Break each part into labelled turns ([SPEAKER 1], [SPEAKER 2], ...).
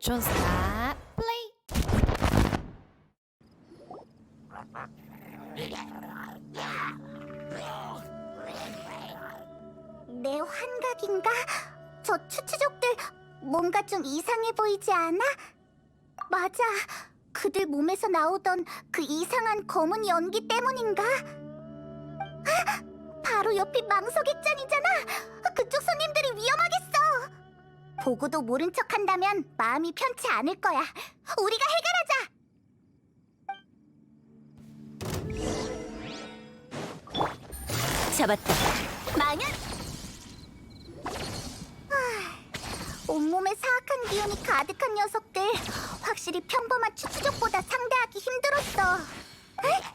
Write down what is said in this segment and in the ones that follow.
[SPEAKER 1] 조스타 플레이
[SPEAKER 2] 내 환각인가? 저 추추족들 뭔가 좀 이상해 보이지 않아? 맞아. 그들 몸에서 나오던 그 이상한 검은 연기 때문인가? 아, 바로 옆이 망석액잔이잖아. 그쪽 손님들이 위험하겠어. 보고도 모른 척 한다면 마음이 편치 않을 거야. 우리가 해결하자.
[SPEAKER 3] 잡았다.
[SPEAKER 2] 망연! 온몸에 사악한 기운이 가득한 녀석들 확실히 평범한 추추족보다 상대하기 힘들었어 에?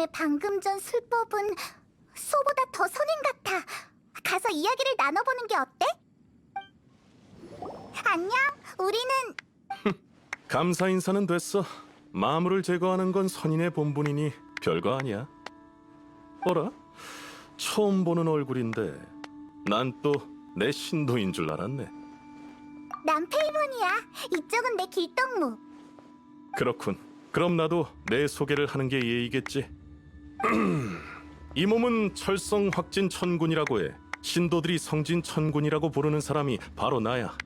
[SPEAKER 2] 사람의 방금 전 술법은 소보다 더 선인 같아. 가서 이야기를 나눠보는 게 어때? 안녕. 우리는
[SPEAKER 4] 감사 인사는 됐어. 마물을 제거하는 건 선인의 본분이니 별거 아니야. 어라? 처음 보는 얼굴인데 난 또 내 신도인 줄 알았네.
[SPEAKER 2] 남페이몬이야. 이쪽은 내 길동무.
[SPEAKER 4] 그렇군. 그럼 나도 내 소개를 하는 게 예의겠지. 이 몸은 철성 확진 천군이라고 해. 신도들이 성진 천군이라고 부르는 사람이 바로 나야.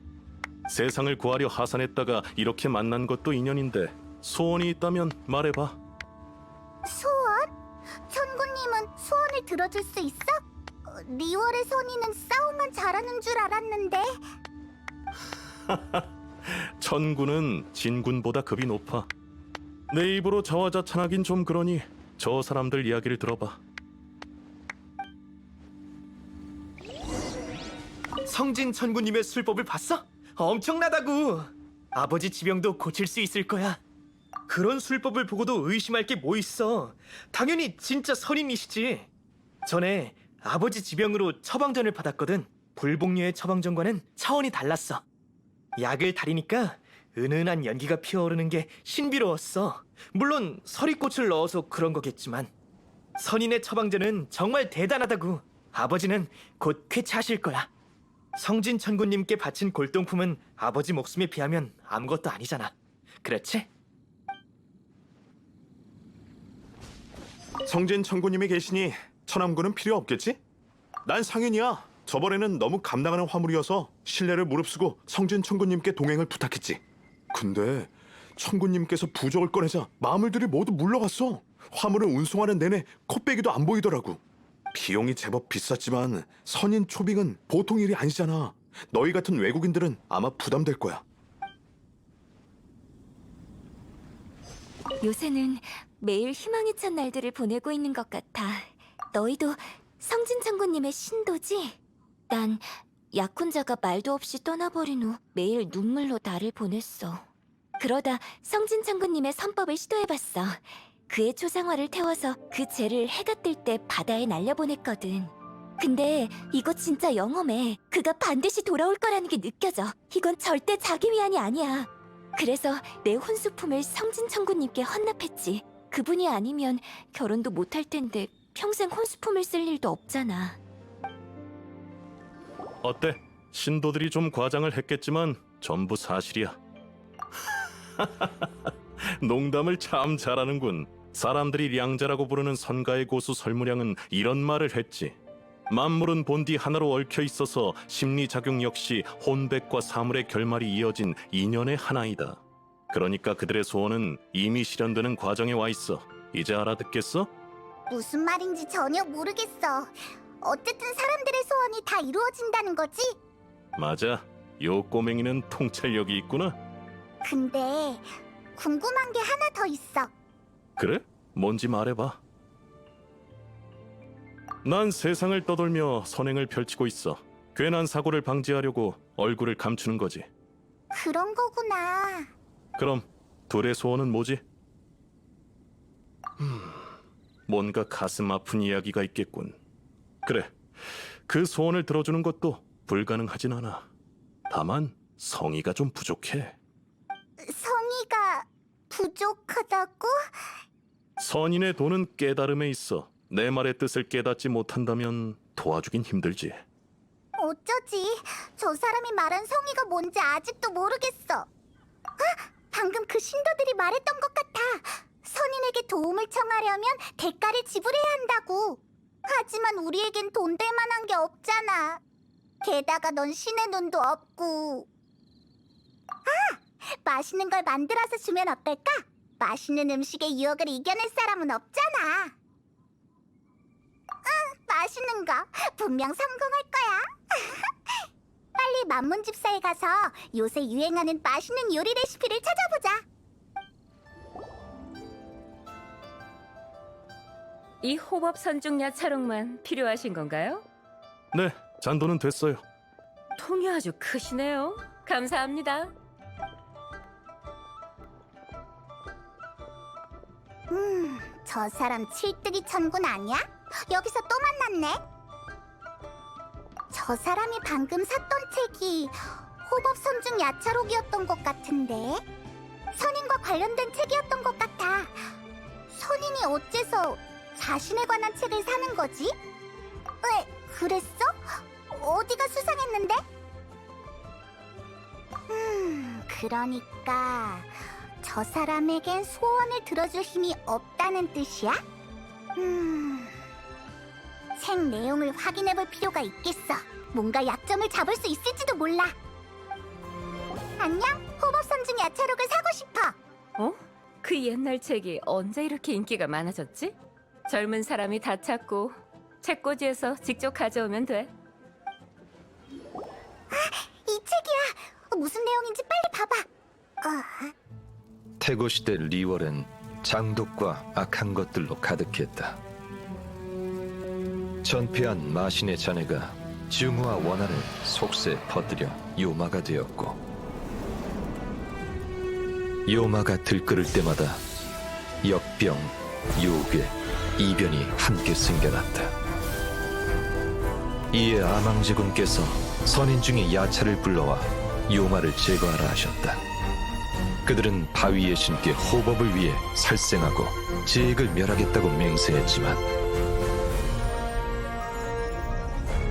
[SPEAKER 4] 세상을 구하려 하산했다가 이렇게 만난 것도 인연인데 소원이 있다면 말해봐.
[SPEAKER 2] 소원? 천구님은 소원을 들어줄 수 있어? 어, 리월의 선인은 싸움만 잘하는 줄 알았는데.
[SPEAKER 4] 천군은 진군보다 급이 높아. 내 입으로 자화자찬하긴 좀 그러니 저 사람들 이야기를 들어봐.
[SPEAKER 5] 성진 천구님의 술법을 봤어? 엄청나다고. 아버지 지병도 고칠 수 있을 거야. 그런 술법을 보고도 의심할 게 뭐 있어. 당연히 진짜 선인이시지. 전에 아버지 지병으로 처방전을 받았거든. 불복류의 처방전과는 차원이 달랐어. 약을 다리니까 은은한 연기가 피어오르는 게 신비로웠어. 물론 서리꽃을 넣어서 그런 거겠지만 선인의 처방전은 정말 대단하다고. 아버지는 곧 쾌차하실 거야. 성진 천군님께 바친 골동품은 아버지 목숨에 비하면 아무것도 아니잖아. 그렇지?
[SPEAKER 6] 성진 청구님이 계시니 천암군은 필요 없겠지? 난 상윤이야. 저번에는 너무 감당하는 화물이어서 신뢰를 무릅쓰고 성진 청구님께 동행을 부탁했지. 근데 청구님께서 부적을 꺼내자 마물들이 모두 물러갔어. 화물을 운송하는 내내 코빼기도 안 보이더라고. 비용이 제법 비쌌지만 선인 초빙은 보통 일이 아니잖아. 너희 같은 외국인들은 아마 부담될 거야.
[SPEAKER 3] 요새는 매일 희망에 찬 날들을 보내고 있는 것 같아. 너희도 성진 장군님의 신도지? 난 약혼자가 말도 없이 떠나버린 후 매일 눈물로 나를 보냈어. 그러다 성진 장군님의 선법을 시도해봤어. 그의 초상화를 태워서 그 죄를 해가 뜰 때 바다에 날려보냈거든. 근데 이거 진짜 영험해. 그가 반드시 돌아올 거라는 게 느껴져. 이건 절대 자기 위안이 아니야. 그래서 내 혼수품을 성진 청구님께 헌납했지. 그분이 아니면 결혼도 못할 텐데 평생 혼수품을 쓸 일도 없잖아.
[SPEAKER 4] 어때? 신도들이 좀 과장을 했겠지만 전부 사실이야. 농담을 참 잘하는군. 사람들이 량자라고 부르는 선가의 고수 설무량은 이런 말을 했지. 만물은 본디 하나로 얽혀 있어서 심리 작용 역시 혼백과 사물의 결말이 이어진 인연의 하나이다. 그러니까 그들의 소원은 이미 실현되는 과정에 와 있어. 이제 알아듣겠어?
[SPEAKER 2] 무슨 말인지 전혀 모르겠어. 어쨌든 사람들의 소원이 다 이루어진다는 거지?
[SPEAKER 4] 맞아. 요 꼬맹이는 통찰력이 있구나.
[SPEAKER 2] 근데 궁금한 게 하나 더 있어.
[SPEAKER 4] 그래? 뭔지 말해봐. 난 세상을 떠돌며 선행을 펼치고 있어. 괜한 사고를 방지하려고 얼굴을 감추는 거지.
[SPEAKER 2] 그런 거구나.
[SPEAKER 4] 그럼 둘의 소원은 뭐지? 음, 뭔가 가슴 아픈 이야기가 있겠군. 그래, 그 소원을 들어주는 것도 불가능하진 않아. 다만 성의가 좀 부족해.
[SPEAKER 2] 성의가 부족하다고?
[SPEAKER 4] 선인의 돈은 깨달음에 있어. 내 말의 뜻을 깨닫지 못한다면 도와주긴 힘들지.
[SPEAKER 2] 어쩌지? 저 사람이 말한 성의가 뭔지 아직도 모르겠어. 아, 방금 그 신도들이 말했던 것 같아. 선인에게 도움을 청하려면 대가를 지불해야 한다고. 하지만 우리에겐 돈 될 만한 게 없잖아. 게다가 넌 신의 눈도 없고. 아! 맛있는 걸 만들어서 주면 어떨까? 맛있는 음식의 유혹을 이겨낼 사람은 없잖아. 응, 맛있는 거 분명 성공할 거야. 빨리 만문집사에 가서 요새 유행하는 맛있는 요리 레시피를 찾아보자.
[SPEAKER 7] 이 호법 선중야 차롱만 필요하신 건가요?
[SPEAKER 4] 네, 잔도는 됐어요.
[SPEAKER 7] 통이 아주 크시네요. 감사합니다.
[SPEAKER 2] 음, 저 사람 칠뜨기 천군 아니야? 여기서 또 만났네. 저 사람이 방금 샀던 책이 호법 선 중 야차록이었던 것 같은데 선인과 관련된 책이었던 것 같아. 선인이 어째서 자신에 관한 책을 사는 거지? 왜 그랬어? 어디가 수상했는데? 음, 그러니까 저 사람에겐 소원을 들어줄 힘이 없다는 뜻이야? 음... 책 내용을 확인해 볼 필요가 있겠어. 뭔가 약점을 잡을 수 있을지도 몰라. 안녕? 호법선 중 야차록을 사고 싶어.
[SPEAKER 7] 어? 그 옛날 책이 언제 이렇게 인기가 많아졌지? 젊은 사람이 다 찾고 책꽂이에서 직접 가져오면 돼.
[SPEAKER 2] 이 책이야. 무슨 내용인지 빨리 봐봐. 어,
[SPEAKER 8] 태고 시대 리월은 장독과 악한 것들로 가득했다. 전폐한 마신의 자네가 증오와 원한을 속세에 퍼뜨려 요마가 되었고 요마가 들끓을 때마다 역병, 요괴, 이변이 함께 생겨났다. 이에 아망제군께서 선인 중의 야차를 불러와 요마를 제거하라 하셨다. 그들은 바위의 신께 호법을 위해 살생하고 제익을 멸하겠다고 맹세했지만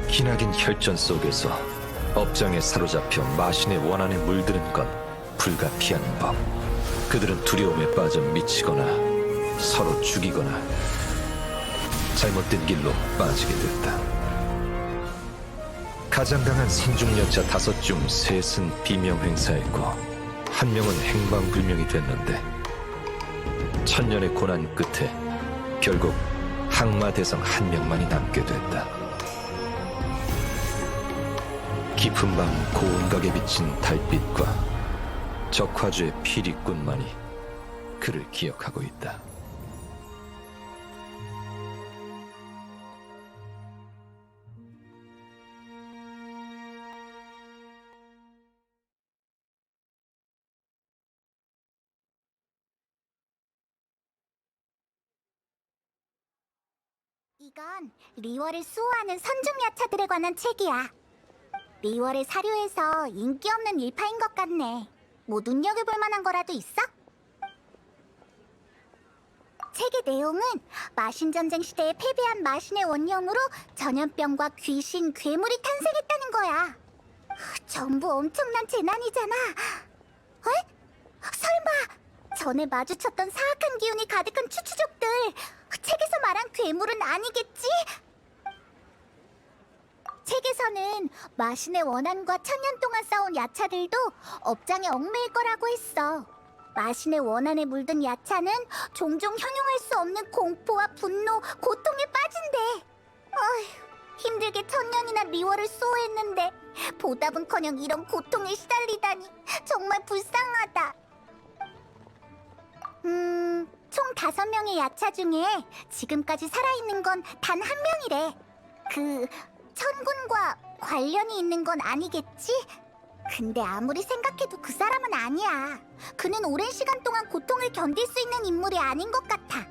[SPEAKER 8] 기나긴 혈전 속에서 업장에 사로잡혀 마신의 원한에 물드는 건 불가피한 법. 그들은 두려움에 빠져 미치거나 서로 죽이거나 잘못된 길로 빠지게 됐다. 가장 강한 선중여자 다섯 중 셋은 비명 행사했고 한 명은 행방불명이 됐는데 천년의 고난 끝에 결국 항마 대성 한 명만이 남게 됐다. 깊은 밤 고운각에 비친 달빛과 적화주의 피리꾼만이 그를 기억하고 있다.
[SPEAKER 2] 이건 리월을 수호하는 선중야차들에 관한 책이야. 리월의 사료에서 인기 없는 일파인 것 같네. 뭐 눈여겨볼 만한 거라도 있어? 책의 내용은 마신 전쟁 시대에 패배한 마신의 원령으로 전염병과 귀신, 괴물이 탄생했다는 거야. 전부 엄청난 재난이잖아. 에? 설마 전에 마주쳤던 사악한 기운이 가득한 추추족들 책에서 말한 괴물은 아니겠지? 책에서는 마신의 원한과 천년 동안 싸운 야차들도 업장에 얽매일 거라고 했어. 마신의 원한에 물든 야차는 종종 형용할 수 없는 공포와 분노, 고통에 빠진대. 어휴, 힘들게 천년이나 리월을 수호했는데 보답은커녕 이런 고통에 시달리다니 정말 불쌍하다. 음, 총 다섯 명의 야차 중에 지금까지 살아있는 건 단 한 명이래. 그 천군과 관련이 있는 건 아니겠지? 근데 아무리 생각해도 그 사람은 아니야. 그는 오랜 시간 동안 고통을 견딜 수 있는 인물이 아닌 것 같아.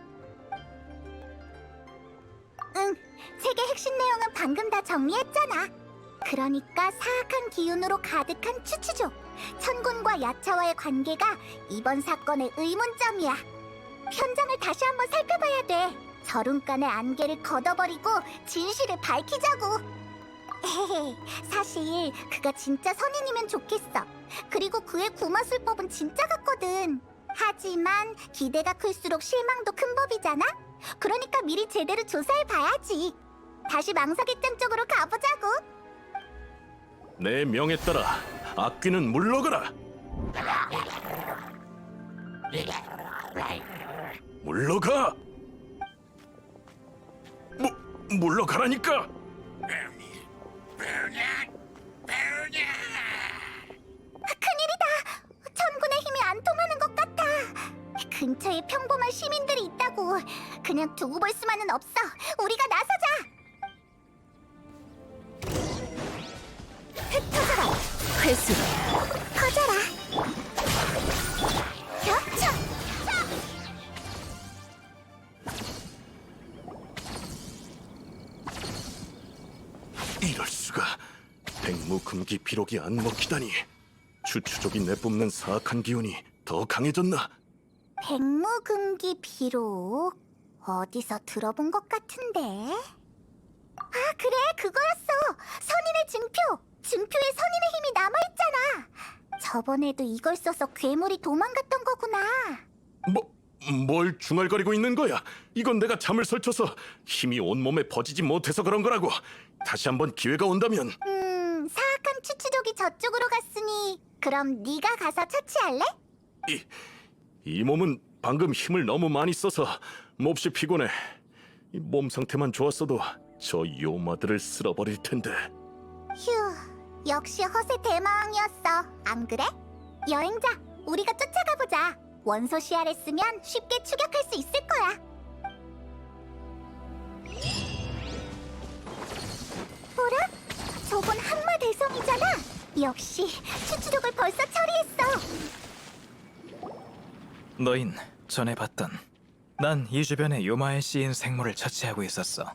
[SPEAKER 2] 응, 책의 핵심 내용은 방금 다 정리했잖아. 그러니까 사악한 기운으로 가득한 추추족 천군과 야차와의 관계가 이번 사건의 의문점이야. 현장을 다시 한번 살펴봐야 돼. 저룬간의 안개를 걷어버리고 진실을 밝히자고. 에헤, 사실 그가 진짜 선인이면 좋겠어. 그리고 그의 구마술법은 진짜 같거든. 하지만 기대가 클수록 실망도 큰 법이잖아. 그러니까 미리 제대로 조사해 봐야지. 다시 망사객장 쪽으로 가보자고.
[SPEAKER 4] 내 명에 따라 악귀는 물러가라. 물러가. 무, 물러가라니까.
[SPEAKER 2] 큰일이다. 천군의 힘이 안 통하는 것 같아. 근처에 평범한 시민들이 있다고. 그냥 두고 볼 수만은 없어. 우리가 나서자.
[SPEAKER 7] 회수.
[SPEAKER 2] 커져라. 겹쳐.
[SPEAKER 4] 이럴 수가. 백무금기 비록이 안 먹히다니. 추추족이 내뿜는 사악한 기운이 더 강해졌나?
[SPEAKER 2] 백무금기 비록 어디서 들어본 것 같은데? 아 그래 그거였어 선인의 증표 증표에 선인의 힘이 남아있잖아 저번에도 이걸 써서 괴물이 도망갔던 거구나
[SPEAKER 4] 뭐, 뭘 중얼거리고 있는 거야? 이건 내가 잠을 설쳐서 힘이 온몸에 퍼지지 못해서 그런 거라고. 다시 한번 기회가 온다면
[SPEAKER 2] 음 사악한 추추족이 저쪽으로 갔으니 그럼 네가 가서 처치할래?
[SPEAKER 4] 이, 이 몸은 방금 힘을 너무 많이 써서 몹시 피곤해. 이몸 상태만 좋았어도 저 요마들을 쓸어버릴 텐데.
[SPEAKER 2] 휴 역시 허세 대마왕이었어 안 그래? 여행자 우리가 쫓아가 보자 원소 씨알을 쓰면 쉽게 추격할 수 있을 거야 뭐라? 저건 한마 대성이잖아 역시 추추족을 벌써 처리했어
[SPEAKER 9] 너인 전에 봤던 난 이 주변에 요마에 씌인 생물을 처치하고 있었어.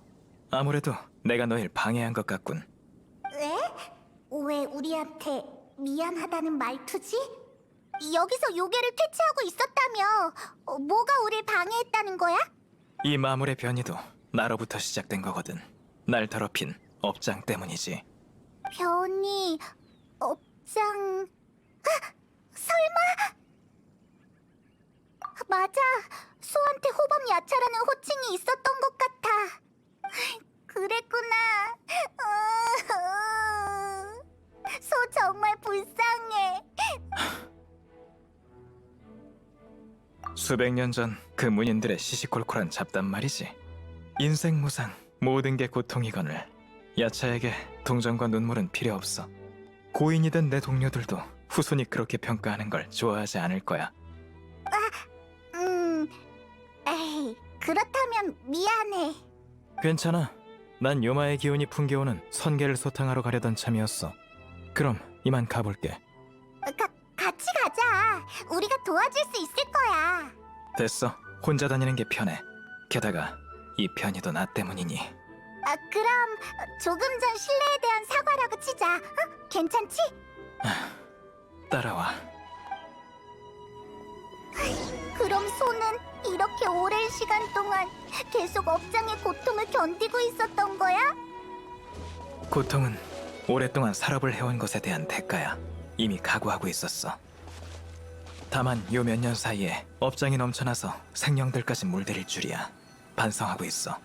[SPEAKER 9] 아무래도 내가 너를 방해한 것 같군.
[SPEAKER 2] 왜? 왜 우리한테 미안하다는 말투지? 여기서 요괴를 퇴치하고 있었다며 어, 뭐가 우릴 방해했다는 거야?
[SPEAKER 9] 이 마물의 변이도 나로부터 시작된 거거든. 날 더럽힌 업장 때문이지.
[SPEAKER 2] 변이 업장 아, 설마 맞아 소한테 호범 야차라는 호칭이 있었던 것 같아 그랬구나 소 정말 불쌍해
[SPEAKER 9] 수백 년 전 그 문인들의 시시콜콜한 잡담 말이지. 인생 무상 모든 게 고통이거늘 야차에게 동정과 눈물은 필요 없어. 고인이던 내 동료들도 후손이 그렇게 평가하는 걸 좋아하지 않을 거야.
[SPEAKER 2] 음 에이 그렇다면 미안해
[SPEAKER 9] 괜찮아. 난 요마의 기운이 풍겨오는 선계를 소탕하러 가려던 참이었어. 그럼 이만 가볼게.
[SPEAKER 2] 가, 같이 가자 우리가 도와줄 수 있을 거야
[SPEAKER 9] 됐어. 혼자 다니는 게 편해. 게다가 이 편의도 나 때문이니.
[SPEAKER 2] 아, 그럼 조금 전 신뢰에 대한 사과라고 치자. 어? 괜찮지?
[SPEAKER 9] 따라와.
[SPEAKER 2] 그럼 소는 이렇게 오랜 시간 동안 계속 업장의 고통을 견디고 있었던 거야?
[SPEAKER 9] 고통은 오랫동안 산업을 해온 것에 대한 대가야. 이미 각오하고 있었어. 다만 요 몇 년 사이에 업장이 넘쳐나서 생명들까지 물들일 줄이야. 반성하고 있어.